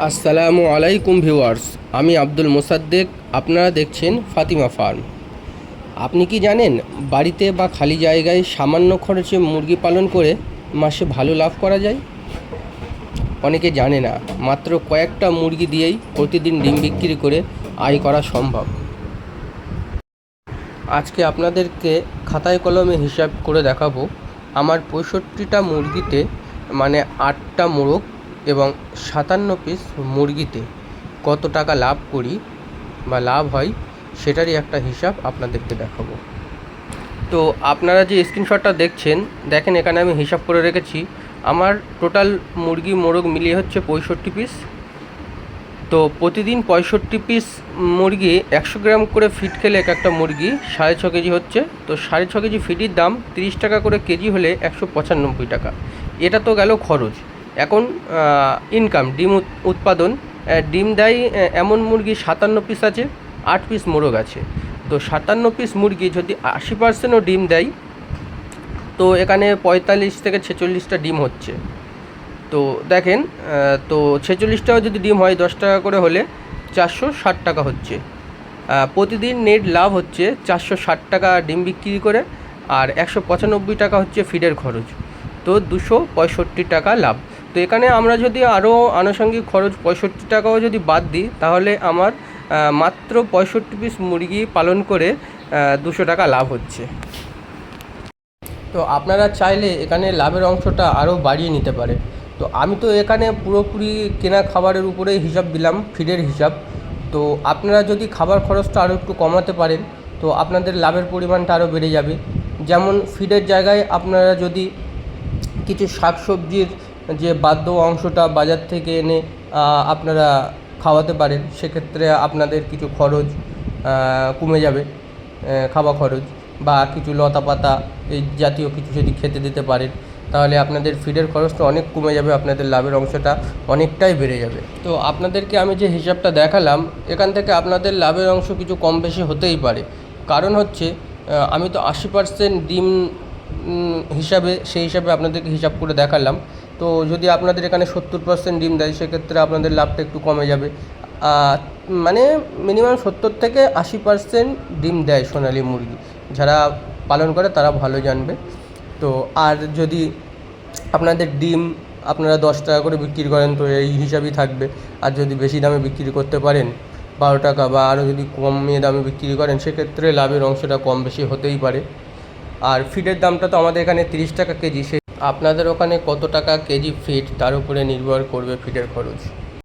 আসসালামু আলাইকুম ভিউয়ার্স, আমি আব্দুল মোসাদ্দেক, আপনারা দেখছেন ফাতিমা ফার্ম। আপনি কি জানেন, বাড়িতে বা খালি জায়গায় সামান্য খরচে মুরগি পালন করে মাসে ভালো লাভ করা যায়? অনেকে জানে না, মাত্র কয়েকটা মুরগি দিয়েই প্রতিদিন ডিম বিক্রি করে আয় করা সম্ভব। আজকে আপনাদেরকে খাতায় কলমে হিসাব করে দেখাবো। আমার পঁয়ষট্টিটা মুরগিতে মানে আটটা মোরগ এবং সাতান্ন পিস মুরগিতে কত টাকা লাভ করি বা লাভ হয় সেটারই একটা হিসাব আপনাদেরকে দেখাবো। তো আপনারা যে স্ক্রিনশটটা দেখছেন, দেখেন এখানে আমি হিসাব করে রেখেছি। আমার টোটাল মুরগি মোরগ মিলিয়ে হচ্ছে পঁয়ষট্টি পিস তো প্রতিদিন পঁয়ষট্টি পিস মুরগি একশো গ্রাম করে ফিট খেলে এক একটা মুরগি সাড়ে ছ কেজি হচ্ছে। তো সাড়ে ছ কেজি ফিটির দাম তিরিশ টাকা করে কেজি হলে একশো পঁচানব্বই টাকা। এটা তো গেল খরচ। এখন ইনকাম ডিম উৎ- উৎপাদন ডিম দেয় এমন মুরগি সাতান্ন পিস আছে, আট পিস মোরগ আছে। তো সাতান্ন পিস মুরগি যদি আশি পার্সেন্টও ডিম দেয়, তো এখানে পঁয়তাল্লিশ থেকে ছেচল্লিশটা ডিম হচ্ছে। তো দেখেন তো ছেচল্লিশটাও যদি ডিম হয়, দশ টাকা করে হলে চারশো ষাট টাকা হচ্ছে। প্রতিদিন নেট লাভ হচ্ছে চারশো ষাট টাকা ডিম বিক্রি করে, আর একশো পঁচানব্বই টাকা হচ্ছে ফিডের খরচ। তো দুশো পঁয়ষট্টি টাকা লাভ। তো এখানে আমরা যদি আরও আনুষঙ্গিক খরচ পঁয়ষট্টি টাকাও যদি বাদ দিই, তাহলে আমার মাত্র পঁয়ষট্টি পিস মুরগি পালন করে দুশো টাকা লাভ হচ্ছে। তো আপনারা চাইলে এখানে লাভের অংশটা আরও বাড়িয়ে নিতে পারে। তো আমি তো এখানে পুরোপুরি কেনা খাবারের উপরেই হিসাব দিলাম ফিডের হিসাব। তো আপনারা যদি খাবার খরচটা আরও একটু কমাতে পারেন, তো আপনাদের লাভের পরিমাণটা আরও বেড়ে যাবে। যেমন ফিডের জায়গায় আপনারা যদি কিছু শাকসবজির যে বাদ্য অংশটা বাজার থেকে এনে আপনারা খাওয়াতে পারেন, সেক্ষেত্রে আপনাদের কিছু খরচ কমে যাবে খাওয়া খরচ বা কিছু লতা পাতা, এই জাতীয় কিছু যদি খেতে দিতে পারেন, তাহলে আপনাদের ফিডের খরচটা অনেক কমে যাবে, আপনাদের লাভের অংশটা অনেকটাই বেড়ে যাবে। তো আপনাদেরকে আমি যে হিসাবটা দেখালাম, এখান থেকে আপনাদের লাভের অংশ কিছু কম বেশি হতেই পারে। কারণ হচ্ছে আমি তো আশি পার্সেন্ট ডিম হিসাবে, সেই হিসাবে আপনাদেরকে হিসাব করে দেখালাম। তো যদি আপনাদের এখানে সত্তর পার্সেন্ট ডিম দেয়, সেক্ষেত্রে আপনাদের লাভটা একটু কমে যাবে। মানে মিনিমাম সত্তর থেকে আশি পার্সেন্ট ডিম দেয় সোনালি মুরগি। যারা পালন করে, তারা ভালো জানবে। তো আর যদি আপনাদের ডিম আপনারা দশ টাকা করে বিক্রি করেন, তো এই হিসাবই থাকবে। আর যদি বেশি দামে বিক্রি করতে পারেন, বারো টাকা বা আরও যদি কমিয়ে দামে বিক্রি করেন, সেক্ষেত্রে লাভের অংশটা কম বেশি হতেই পারে। আর ফিডের দামটা তো আমাদের এখানে তিরিশ টাকা কেজি, সে আপনাদের ওখানে কত টাকা কেজি ফিড? তার উপরে নির্ভর করবে ফিডের খরচ।